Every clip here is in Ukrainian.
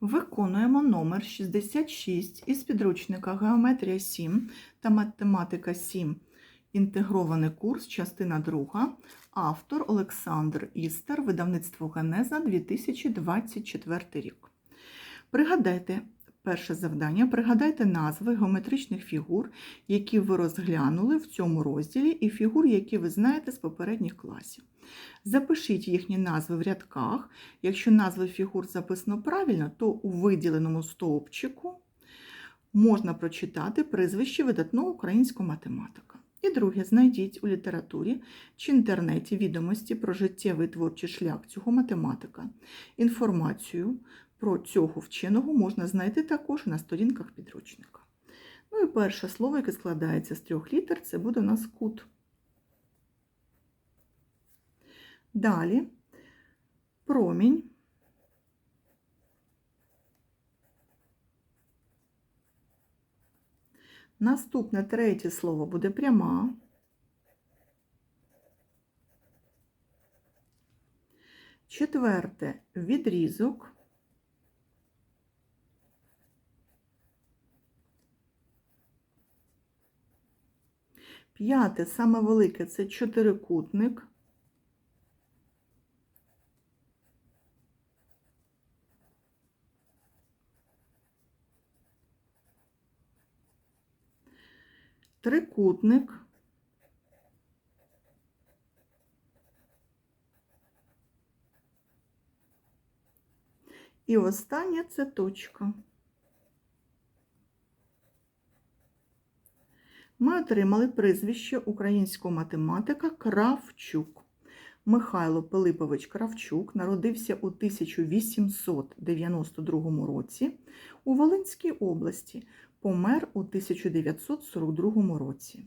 Виконуємо номер 66 із підручника Геометрія 7 та Математика 7. Інтегрований курс, частина 2. Автор Олександр Істер, видавництво Генеза 2024 рік. Пригадайте перше завдання. Пригадайте назви геометричних фігур, які ви розглянули в цьому розділі, і фігур, які ви знаєте з попередніх класів. Запишіть їхні назви в рядках. Якщо назви фігур записано правильно, то у виділеному стовпчику можна прочитати прізвище видатного українського математика. І друге, знайдіть у літературі чи інтернеті відомості про життєвий творчий шлях цього математика. Інформацію про цього вченого можна знайти також на сторінках підручника. Ну і перше слово, яке складається з трьох літер, це буде у нас кут. Далі промінь. Наступне третє слово буде пряма. Четверте відрізок. П'яте, саме велике це чотирикутник. Трикутник. І останнє це точка. Ми отримали прізвище українського математика Кравчук. Михайло Пилипович Кравчук народився у 1892 році у Волинській області, помер у 1942 році.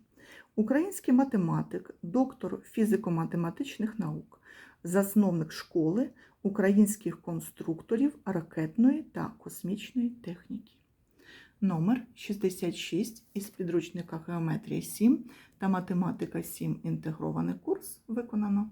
Український математик, доктор фізико-математичних наук, засновник школи українських конструкторів ракетної та космічної техніки. Номер 66 із підручника Геометрія 7 та Математика 7 інтегрований курс виконано.